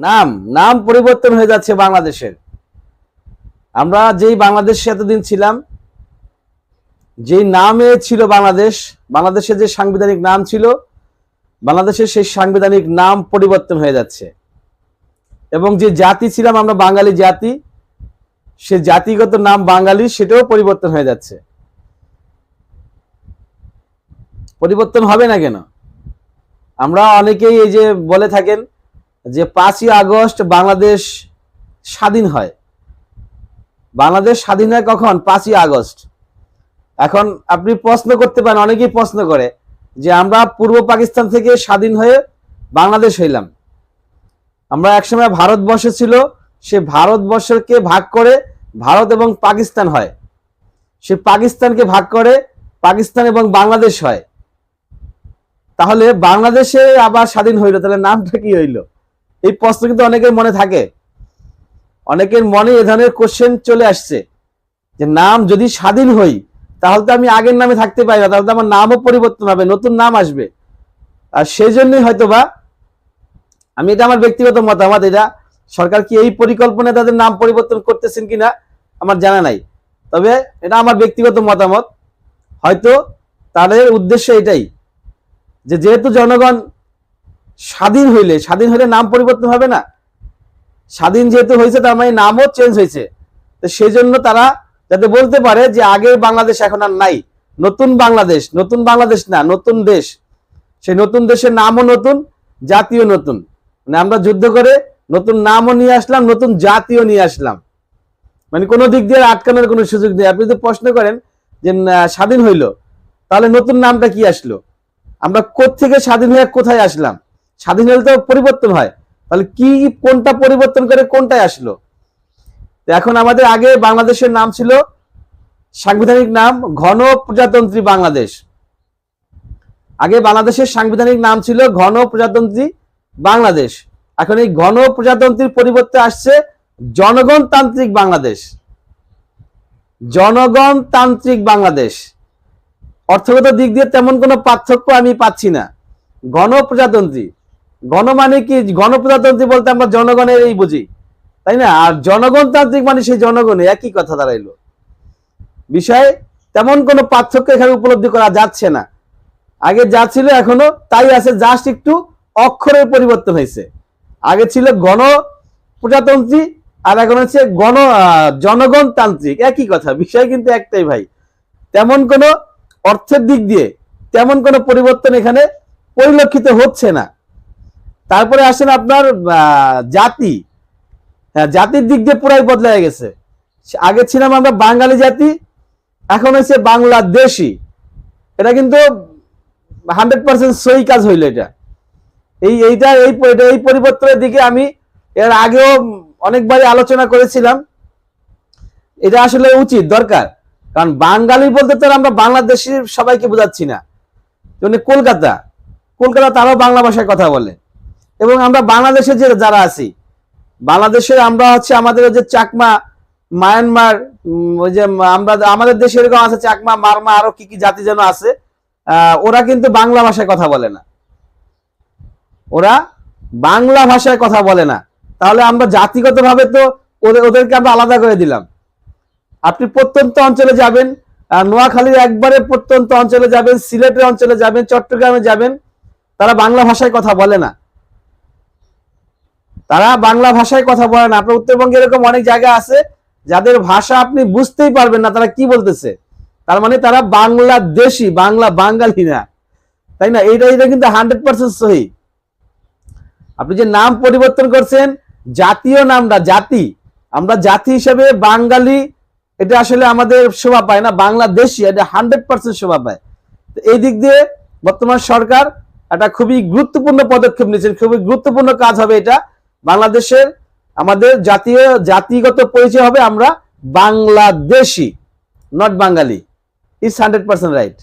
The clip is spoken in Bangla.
নাম নাম পরিবর্তন হয়ে যাচ্ছে বাংলাদেশের। আমরা যেই বাংলাদেশে এতদিন ছিলাম, যেই নামে ছিল বাংলাদেশ, বাংলাদেশের যে সাংবিধানিক নাম ছিল, বাংলাদেশের সেই সাংবিধানিক নাম পরিবর্তন হয়ে যাচ্ছে। এবং যে জাতি ছিলাম আমরা, বাঙালি জাতি, সে জাতিগত নাম বাঙালি, সেটাও পরিবর্তন হয়ে যাচ্ছে। পরিবর্তন হবে না কেন? আমরা অনেকেই এই যে বলে থাকেন যে পাঁচই আগস্ট বাংলাদেশ স্বাধীন হয়। বাংলাদেশ স্বাধীন হয় কখন? পাঁচই আগস্ট। এখন আপনি প্রশ্ন করতে পারেন, অনেকেই প্রশ্ন করে যে আমরা পূর্ব পাকিস্তান থেকে স্বাধীন হয়ে বাংলাদেশ হইলাম। আমরা একসময় ভারতবর্ষ ছিল, সে ভারতবর্ষকে ভাগ করে ভারত এবং পাকিস্তান হয়। সে পাকিস্তানকে ভাগ করে পাকিস্তান এবং বাংলাদেশ হয়। তাহলে বাংলাদেশে আবার স্বাধীন হইল, তাহলে নামটা কি হইল? এই প্রশ্ন কিন্তু অনেকের মনে থাকে। অনেকের মনে এ ধরনের কোশ্চেন চলে আসছে যে, নাম যদি স্বাধীন হই, তাহলে তো আমি আগের নামে থাকতে পারি না, তাহলে তো আমার নামও পরিবর্তন হবে, নতুন নাম আসবে। আর সেই জন্যই হয়তো বা আমি এটা আমার ব্যক্তিগত মতামত, এটা সরকার কি এই পরিকল্পনায় তাদের নাম পরিবর্তন করতেছেন কিনা আমার জানা নাই। তবে এটা আমার ব্যক্তিগত মতামত। হয়তো তাদের উদ্দেশ্য এটাই যে, যেহেতু জনগণ স্বাধীন হইলে স্বাধীন হইলে নাম পরিবর্তন হবে না। স্বাধীন যেহেতু হয়েছে, তার মানে নামও চেঞ্জ হয়েছে। তো সেই জন্য তারা যাতে বলতে পারে যে, আগের বাংলাদেশ এখন আর নাই। নতুন বাংলাদেশ নতুন বাংলাদেশ না, নতুন দেশ। সেই নতুন দেশের নামও নতুন জাতীয় নতুন। মানে আমরা যুদ্ধ করে নতুন নামও নিয়ে আসলাম, নতুন জাতীয় নিয়ে আসলাম। মানে কোনো দিক দিয়ে আটকানোর কোনো সুযোগ নেই। আপনি যদি প্রশ্ন করেন যে স্বাধীন হইল, তাহলে নতুন নামটা কি আসলো? আমরা থেকে স্বাধীন হয়ে কোথায় আসলাম? স্বাধীন হলে তো পরিবর্তন হয়। তাহলে কি, কোনটা পরিবর্তন করে কোনটায় আসলো? এখন আমাদের আগে বাংলাদেশের নাম ছিল, সাংবিধানিক নাম ঘন প্রজাতন্ত্রী বাংলাদেশ। আগে বাংলাদেশের সাংবিধানিক নাম ছিল ঘন প্রজাতন্ত্রী বাংলাদেশ। এখন এই ঘন প্রজাতন্ত্রীর পরিবর্তে আসছে জনগণতান্ত্রিক বাংলাদেশ। জনগণতান্ত্রিক বাংলাদেশ। অর্থগত দিক দিয়ে তেমন কোনো পার্থক্য আমি পাচ্ছি না। গণপ্রজাতন্ত্রী। গণ মানে কি, গণপ্রজাতন্ত্রী বলতে আমরা জনগণের এই বুঝি, তাই না? আর জনগণতান্ত্রিক মানে সেই জনগণে একই কথা দাঁড়াইলো। বিষয়ে তেমন কোনো পার্থক্য এখানে উপলব্ধি করা যাচ্ছে না। আগে যা ছিল এখনও তাই আছে জাস্ট একটু অক্ষরের পরিবর্তন হয়েছে। আগে ছিল গণ প্রজাতন্ত্রী আর এখন হচ্ছে গণ জনগণতান্ত্রিক। একই কথা, বিষয় কিন্তু একটাই ভাই। তেমন কোনো অর্থের দিক দিয়ে, তেমন কোনো পরিবর্তন এখানে পরিলক্ষিত হচ্ছে না। তারপরে আসেন আপনার জাতি। হ্যাঁ জাতির দিক দিয়ে পুরাই বদলে গেছে। আগে ছিলাম আমরা বাঙালি জাতি, এখন হচ্ছে বাংলাদেশি। এটা কিন্তু হান্ড্রেড পার্সেন্ট সই কাজ হইল এটা। এই, এইটা, এই এই পরিবর্তনের দিকে আমি এর আগেও অনেকবারই আলোচনা করেছিলাম। এটা আসলে উচিত, দরকার। কারণ বাঙালি বলতে তো আমরা বাংলাদেশের সবাইকে বোঝাচ্ছি না। কলকাতা কলকাতা তারাও বাংলা ভাষায় কথা বলে। এবং আমরা বাংলাদেশে যে যারা আছি, বাংলাদেশে আমরা হচ্ছে আমাদের যে চাকমা, মায়ানমার ওই যে আমরা, আমাদের দেশে এরকম আছে চাকমা, মারমা, আরও কি কি জাতি যেন আছে ওরা কিন্তু বাংলা ভাষায় কথা বলে না। ওরা বাংলা ভাষায় কথা বলে না। তাহলে আমরা জাতিগতভাবে তো ওদের, ওদেরকে আমরা আলাদা করে দিলাম। আপনি প্রত্যন্ত অঞ্চলে যাবেন নোয়াখালীর একবারে প্রত্যন্ত অঞ্চলে যাবেন, সিলেটের অঞ্চলে যাবেন, চট্টগ্রামে যাবেন, তারা বাংলা ভাষায় কথা বলে না। তারা বাংলা ভাষায় কথা বলে না। আপনার উত্তরবঙ্গে এরকম অনেক জায়গা আছে যাদের ভাষা আপনি বুঝতেই পারবেন না, তারা কি বলতেছে? তার মানে তারা বাংলাদেশি, বাংলা বাঙালি না। তাই না? এইটা এটা কিন্তু হান্ড্রেড পার্সেন্ট সহি। আপনি যে নাম পরিবর্তন করছেন, জাতীয় নামটা, জাতি, আমরা জাতি হিসেবে বাঙালি, এটা আসলে আমাদের শোভা পায় না। বাংলাদেশি, এটা হান্ড্রেড পার্সেন্ট শোভা পায়। তো এই দিক দিয়ে বর্তমান সরকার একটা খুবই গুরুত্বপূর্ণ পদক্ষেপ নিয়েছেন। খুবই গুরুত্বপূর্ণ কাজ হবে এটা। বাংলাদেশের আমাদের জাতীয় জাতিগত পরিচয় হবে আমরা Bangladeshi not Bangali. Is hundred percent right